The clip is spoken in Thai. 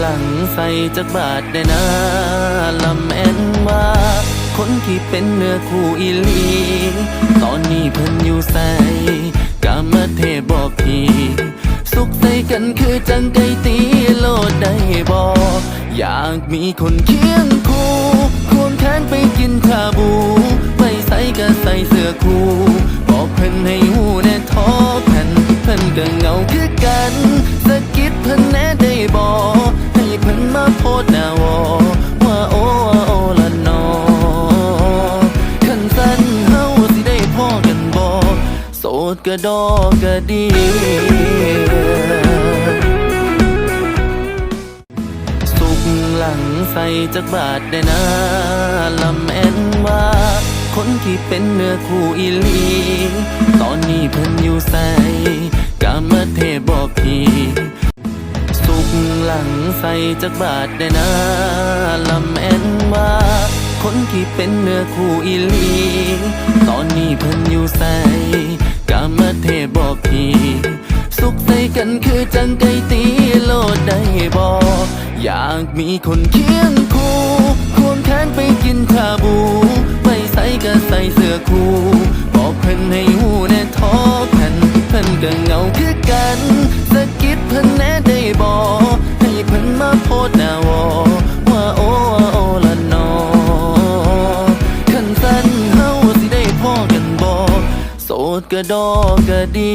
หลังใส่จักบาทได้นะลำแอนว่า คนที่เป็นเนื้อคู่อีลี ตอนนี้เพิ่นอยู่ใส่กามาเทบอกพีสุขใส่กันคือจังไก่ตีโลดได้บอกอยากมีคนเคียงคู่ควงแขนไปกินชาบูไปใส่ก็ใส่เสื้อคู่บอกเพิ่นให้หูแน่ทอแผ่น โสดก็ดอกก็ดีสุกหลังใส่จักบาทได้นะลำแอนว่า คนที่เป็นเนื้อคู่อีลี ตอนนี้เพิ่นอยู่ใส่กามเทบอกพีสุกหลังใส่จักบาทได้นะลำแอนว่าคนที่เป็นเนื้อคู่อีลี ตอนนี้เพิ่นอยู่ใส่ กันคือจังไก่ตีโลดได้บอกอยากมีคนเคียงคู่ควงแขนไปกินชาบู ไปใส่ก็ใส่เสื้อคู่บอกเพิ่นให้หูแน่ทอแผ่นเพิ่นก็เงาคือกันสะกิดเพิ่นแน่ได้บอกให้เพิ่นมาโพดหน้าวอว่าโอ้ว่าโอละนอขันสั้นเฮาสิได้พ่อกันบอกโสดก็ดอกก็ดี